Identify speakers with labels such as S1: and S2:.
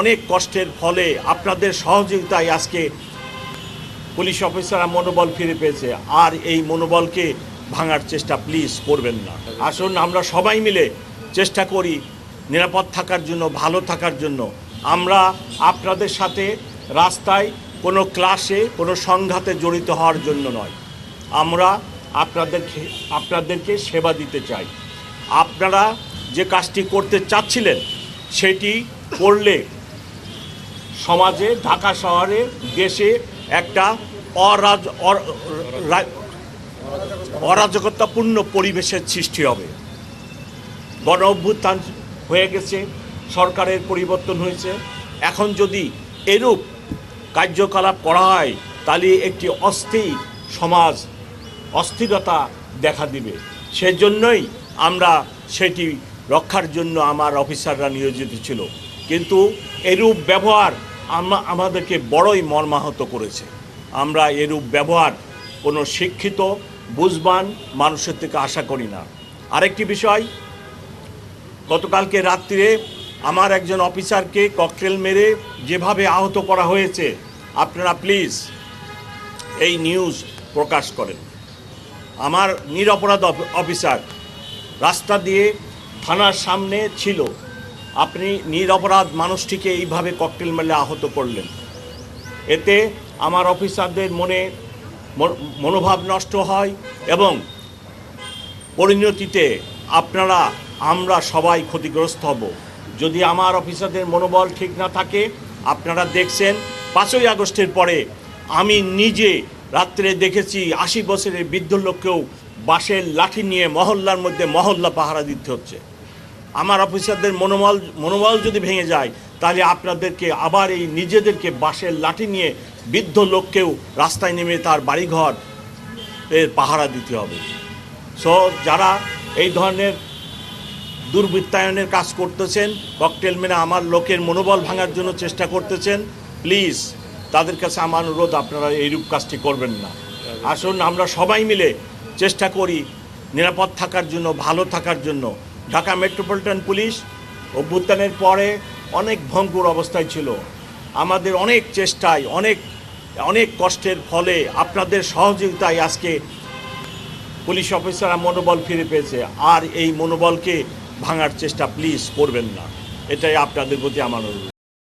S1: অনেক কষ্টের ফলে আপনাদের সহযোগিতায় আজকে পুলিশ অফিসাররা মনোবল ফিরে পেয়েছে। আর এই মনোবলকে ভাঙার চেষ্টা প্লিজ করবেন না। আসুন, আমরা সবাই মিলে চেষ্টা করি নিরাপদ থাকার জন্য, ভালো থাকার জন্য। আমরা আপনাদের সাথে রাস্তায় কোনো ক্লাসে কোনো সংঘাতে জড়িত হওয়ার জন্য নয়। আমরা আপনাদেরকে আপনাদেরকে সেবা দিতে চাই। আপনারা যে কাজটি করতে চাচ্ছিলেন, সেটি করলে সমাজে, ঢাকা শহরে, দেশে একটা অরাজ অরাজকতাপূর্ণ পরিবেশের সৃষ্টি হবে। গণ অভ্যুত্থান হয়ে গেছে, সরকারের পরিবর্তন হয়েছে। এখন যদি এরূপ কার্যকলাপ করা হয়, তাহলে একটি অস্থির সমাজ অস্থিরতা দেখা দিবে। সেজন্যই আমরা সেটি রক্ষার জন্য আমার অফিসাররা নিয়োজিত ছিল। কিন্তু এরূপ ব্যবহার আমা আমাদেরকে বড়ই মর্মাহত করেছে। আমরা এরূপ ব্যবহার কোনো শিক্ষিত, বুঝবান মানুষের থেকে আশা করি না। আরেকটি বিষয়, গতকালকে রাত্রিরে আমার একজন অফিসারকে ককটেল মেরে যেভাবে আহত করা হয়েছে, আপনারা প্লিজ এই নিউজ প্রকাশ করেন। আমার নিরপরাধ অফ- অফিসার রাস্তা দিয়ে থানার সামনে ছিল। আপনি নিরপরাধ মানুষটিকে এইভাবে ককটেল মেলে আহত করলেন। এতে আমার অফিসারদের মনে, মনোভাব নষ্ট হয় এবং পরিণতিতে আপনারা, আমরা সবাই ক্ষতিগ্রস্ত হব। যদি আমার অফিসারদের মনোবল ঠিক না থাকে, আপনারা দেখছেন, পাঁচই আগস্টের পরে আমি নিজে রাত্রে দেখেছি আশি বছরের বৃদ্ধ লোককেও বাঁশের লাঠি নিয়ে মহল্লার মধ্যে মহল্লা পাহারা দিতে হচ্ছে। আমার অফিসারদের মনোবল মনোবল যদি ভেঙে যায়, তাহলে আপনাদেরকে আবার এই নিজেদেরকে বাঁশের লাঠি নিয়ে বৃদ্ধ লোককেও রাস্তায় নেমে তার বাড়িঘর এর পাহারা দিতে হবে। সো যারা এই ধরনের দুর্বৃত্তায়নের কাজ করতেছেন ককটেল মেনে আমার লোকের মনোবল ভাঙার জন্য চেষ্টা করতেছেন প্লিজ তাদের কাছে আমার অনুরোধ, আপনারা এইরূপ কাজটি করবেন না। আসুন, আমরা সবাই মিলে চেষ্টা করি নিরাপদ থাকার জন্য, ভালো থাকার জন্য ঢাকা মেট্রোপলিটন পুলিশ অভ্যুত্থানের পরে অনেক ভঙ্গুর অবস্থায় ছিল। আমাদের অনেক চেষ্টায়, অনেক অনেক কষ্টের ফলে আপনাদের সহযোগিতায় আজকে পুলিশ অফিসাররা মনোবল ফিরে পেয়েছে। আর এই মনোবলকে ভাঙার চেষ্টা প্লিজ করবেন না। এটাই আপনাদের প্রতি আমার অনুরোধ।